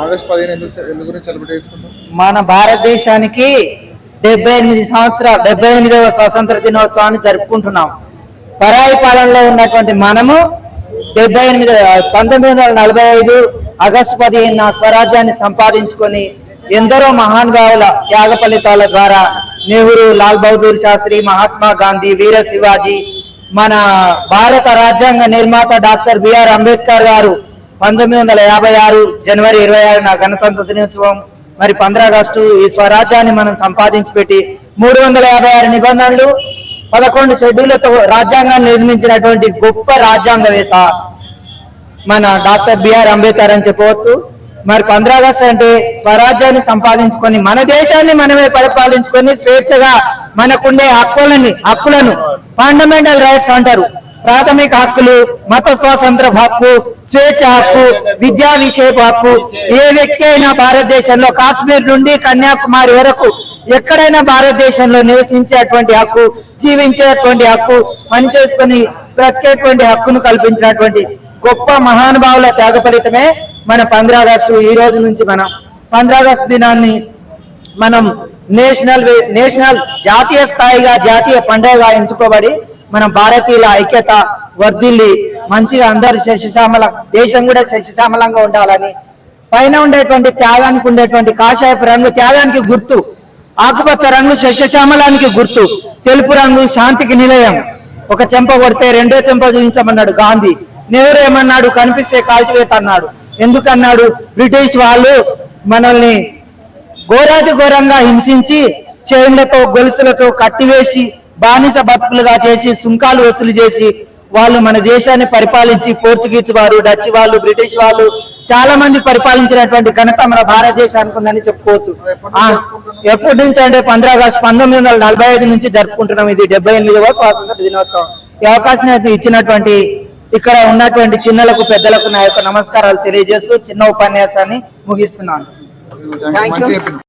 August పదిహేను ఎందుకు గురించి సెలబ్రేట్ చేసుకుంటాం? మన భారతదేశానికి డెబ్బై ఎనిమిది సంవత్సరాలు డెబ్బై ఎనిమిదవ స్వాతంత్ర దినోత్సవాన్ని జరుపుకుంటున్నాం. పరాయి పాలనలో ఉన్నటువంటి మనము డెబ్బై ఎనిమిది పంతొమ్మిది వందల నలభై ఐదు ఆగస్టు పదిహేను స్వరాజ్యాన్ని సంపాదించుకొని ఎందరో మహానుభావుల త్యాగ ఫలితాల ద్వారా నెహ్రూ లాల్ బహదూర్ శాస్త్రి మహాత్మా గాంధీ వీర శివాజీ మన భారత రాజ్యాంగ నిర్మాత డాక్టర్ బిఆర్ అంబేద్కర్ గారు పంతొమ్మిది వందల యాభై ఆరు జనవరి ఇరవై ఆరున గణతంత్ర దినోత్సవం. మరి పంద్ర ఆగస్టు ఈ స్వరాజ్యాన్ని మనం సంపాదించి పెట్టి మూడు వందల యాభై ఆరు నిబంధనలు పదకొండు షెడ్యూళ్ళతో రాజ్యాంగాన్ని నిర్మించినటువంటి గొప్ప రాజ్యాంగవేత్త మన డాక్టర్ బిఆర్ అంబేద్కర్ అని చెప్పవచ్చు. మరి పంద్ర ఆగస్టు అంటే స్వరాజ్యాన్ని సంపాదించుకొని మన దేశాన్ని మనమే పరిపాలించుకొని స్వేచ్ఛగా మనకుండే హక్కులని హక్కులను ఫండమెంటల్ రైట్స్ అంటారు. ప్రాథమిక హక్కులు మత స్వాతంత్ర హక్కు స్వేచ్ఛ హక్కు విద్యా విషయపు హక్కు. ఏ వ్యక్తి అయినా భారతదేశంలో కాశ్మీర్ నుండి కన్యాకుమారి వరకు ఎక్కడైనా భారతదేశంలో నివసించేటువంటి హక్కు జీవించేటువంటి హక్కు పనిచేసుకుని బ్రతికేటువంటి హక్కును కల్పించినటువంటి గొప్ప మహానుభావుల త్యాగ ఫలితమే మన పంద్రాగస్టు ఈ రోజు నుంచి మనం. పంద్రాగస్టు దినాన్ని మనం నేషనల్ నేషనల్ జాతీయ స్థాయిగా జాతీయ పండుగగా ఎంచుకోబడి మన భారతీయుల ఐక్యత వర్ధిల్లి మంచిగా అందరు శశిశామల దేశం కూడా శశిశామలంగా ఉండాలని. పైన ఉండేటువంటి త్యాగానికి ఉండేటువంటి కాషాయపు రంగు త్యాగానికి గుర్తు. ఆకుపచ్చ రంగు శస్యశ్యామలానికి గుర్తు. తెలుపు రంగు శాంతికి నిలయం. ఒక చెంప కొడితే రెండో చెంప చూపించమన్నాడు గాంధీ. నెహ్రూ ఏమన్నాడు? కనిపిస్తే కాల్చివేత అన్నాడు. ఎందుకన్నాడు? బ్రిటిష్ వాళ్ళు మనల్ని ఘోరాతి ఘోరంగా హింసించి చైన్లతో గొలుసులతో కట్టివేసి బానిస బతుకులుగా చేసి సుంకాలు వసూలు చేసి వాళ్ళు మన దేశాన్ని పరిపాలించి పోర్చుగీస్ వారు డచ్ వాళ్ళు బ్రిటిష్ వాళ్ళు చాలా మంది పరిపాలించినటువంటి ఘనత మన భారతదేశానికి ఉందని చెప్పుకోవచ్చు. ఆ, ఎప్పటి నుంచి అంటే పంద్ర ఆగస్టు పంతొమ్మిది వందల నలభై ఐదు నుంచి జరుపుకుంటున్నాం ఇది డెబ్బై ఎనిమిదవ స్వాతంత్ర దినోత్సవం. ఈ అవకాశం ఇచ్చినటువంటి ఇక్కడ ఉన్నటువంటి చిన్నలకు పెద్దలకు నా యొక్క నమస్కారాలు తెలియజేస్తూ చిన్న ఉపన్యాసాన్ని ముగిస్తున్నాను.